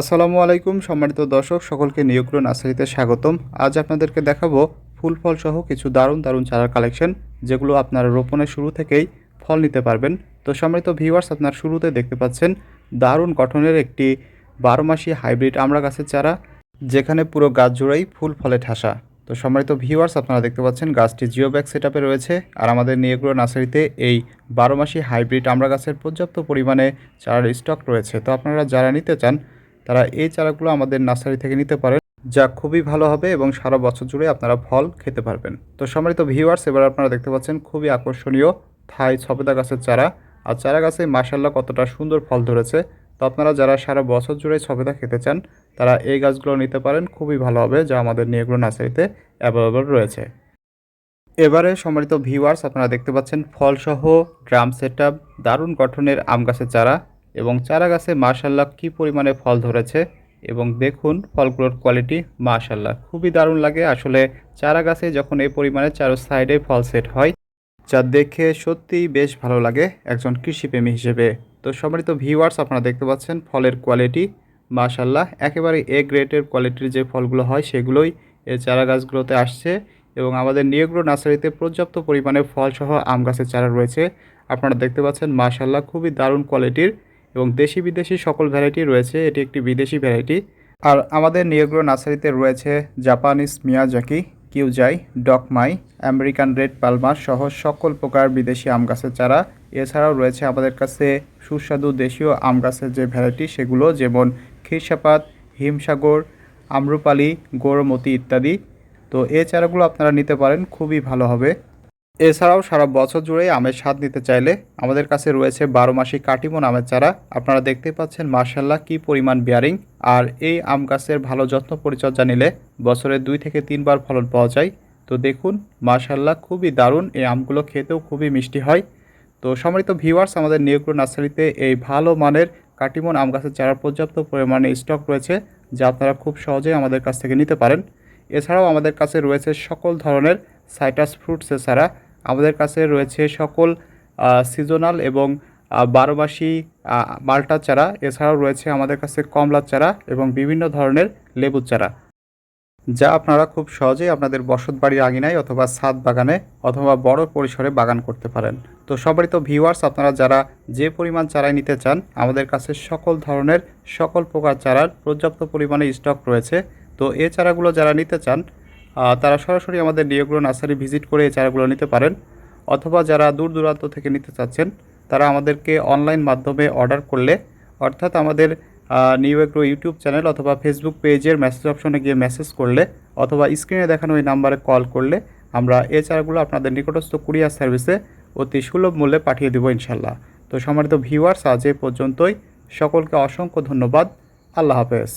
আসসালামু আলাইকুম, সম্মানিত দর্শক, সকলকে নিয়োগ্র নার্সারিতে স্বাগতম। আজ আপনাদেরকে দেখাবো ফুল ফল সহ কিছু দারুণ দারুণ চারার কালেকশন, যেগুলো আপনারা রোপণের শুরু থেকেই ফল নিতে পারবেন। তো সম্মানিত ভিউয়ার্স আপনার শুরুতে দেখতে পাচ্ছেন দারুণ গঠনের একটি বারো মাসি হাইব্রিড আমড়া গাছের চারা, যেখানে পুরো গাছ জুড়েই ফুল ফলে ঠাসা। তো সম্মানিত ভিউয়ার্স আপনারা দেখতে পাচ্ছেন গাছটি জিও ব্যাগ সেট রয়েছে, আর আমাদের নিয়োগ্র নার্সারিতে এই বারো মাসি হাইব্রিড আমড়া গাছের পর্যাপ্ত পরিমাণে চারার স্টক রয়েছে। তো আপনারা যারা নিতে চান তারা এই চারাগুলো আমাদের নার্সারি থেকে নিতে পারেন, যা খুবই ভালো হবে এবং সারা বছর জুড়ে আপনারা ফল খেতে পারবেন। তো সম্মানিত ভিউয়ার্স, এবার আপনারা দেখতে পাচ্ছেন খুবই আকর্ষণীয় থাই ছবেদা গাছের চারা। আর চারা গাছে মাসাল্লাহ কতটা সুন্দর ফল ধরেছে। তো আপনারা যারা সারা বছর জুড়ে ছবেদা খেতে চান, তারা এই গাছগুলো নিতে পারেন, খুবই ভালো হবে, যা আমাদের নিয়েগুলো নার্সারিতে অ্যাভেলেবল রয়েছে। এবারে সম্মানিত ভিউয়ার্স, আপনারা দেখতে পাচ্ছেন ফলসহ ড্রাম সেট দারুণ গঠনের আম গাছের চারা। এবং চারা গাছে মাশাল্লাহ কী পরিমাণে ফল ধরেছে এবং দেখুন ফলগুলোর কোয়ালিটি মাশাল্লাহ খুবই দারুণ লাগে আসলে চারা গাছে যখন এই পরিমাণে চারো সাইডে ফল সেট হয়, যা দেখে সত্যিই বেশ ভালো লাগে একজন কৃষিপ্রেমী হিসেবে। তো সম্মানিত ভিউয়ার্স আপনারা দেখতে পাচ্ছেন ফলের কোয়ালিটি মাশাল্লাহ একেবারে এ গ্রেডের কোয়ালিটির যে ফলগুলো হয় সেগুলোই এই চারা গাছগুলোতে আসছে এবং আমাদের নিয়োগ্র নার্সারিতে পর্যাপ্ত পরিমাণে ফলসহ আম গাছের চারা রয়েছে। আপনারা দেখতে পাচ্ছেন মাশাল্লাহ খুবই দারুণ কোয়ালিটির এবং দেশি বিদেশি সকল ভ্যারাইটি রয়েছে। এটি একটি বিদেশি ভ্যারাইটি আর আমাদের নিয়োগ্র নার্সারিতে রয়েছে Japanese Miyazaki Kiu Jai Dok Mai American red Palmer সহ সকল প্রকার বিদেশি আম গাছের চারা। এছাড়াও রয়েছে আমাদের কাছে সুস্বাদু দেশীয় আম গাছের যে ভ্যারাইটি সেগুলো, যেমন খিরসাপাত হিমসাগর, আম্রপালি, গৌরমতি ইত্যাদি। তো এই চারাগুলো আপনারা নিতে পারেন, খুবই ভালো হবে। এছাড়াও সারা বছর জুড়েই আমের স্বাদ নিতে চাইলে আমাদের কাছে রয়েছে বারো মাসি কাটিমন আমের চারা। আপনারা দেখতে পাচ্ছেন মার্শাল্লাহ কী পরিমাণ বিয়ারিং আর এই আম গাছের ভালো যত্ন পরিচর্যা নিলে বছরে দুই থেকে তিনবার ফলন পাওয়া যায়। তো দেখুন মার্শাল্লাহ খুবই দারুণ এই আমগুলো খেতেও খুবই মিষ্টি হয়। তো সম্মানিত ভিউয়ার্স আমাদের নিয়োগ্র নার্সারিতে এই ভালো মানের কাটিমন আম গাছের চারা। পর্যাপ্ত পরিমাণে স্টক রয়েছে যা আপনারা খুব সহজেই আমাদের কাছ থেকে নিতে পারেন। এছাড়াও আমাদের কাছে রয়েছে সকল ধরনের সাইটাস ফ্রুটসের চারা। আমাদের কাছে রয়েছে সকল সিজনাল এবং বারো মাসি মাল্টা চারা। এছাড়াও রয়েছে আমাদের কাছে কমলা চারা এবং বিভিন্ন ধরনের লেবুর চারা, যা আপনারা খুব সহজেই আপনাদের বসত বাড়ির আঙিনায় অথবা ছাদ বাগানে অথবা বড় পরিসরে বাগান করতে পারেন। তো সবারই তো ভিউয়ার্স আপনারা যারা যে পরিমাণ চারাই নিতে চান, আমাদের কাছে সকল ধরনের সকল প্রকার চারার পর্যাপ্ত পরিমাণে স্টক রয়েছে। তো এই চারাগুলো যারা নিতে চান তারা সরাসরি আমাদের নিয়োগ্র নার্সারি ভিজিট করে এই চারাগুলো নিতে পারেন। অথবা যারা দূর দূরান্ত থেকে নিতে চাচ্ছেন, তারা আমাদেরকে অনলাইন মাধ্যমে অর্ডার করলে, অর্থাৎ আমাদের নিউ এগ্রো ইউটিউব চ্যানেল অথবা ফেসবুক পেজের মেসেজ অপশনে গিয়ে মেসেজ করলে, অথবা স্ক্রিনে দেখানো ওই নাম্বারে কল করলে, আমরা এই চারাগুলো আপনাদের নিকটস্থ কুরিয়ার সার্ভিসে অতি সুলভ মূল্যে পাঠিয়ে দেবো ইনশাল্লাহ। তো সম্মানিত ভিউয়ার্স আজ এ পর্যন্তই। সকলকে অসংখ্য ধন্যবাদ। আল্লাহ হাফেজ।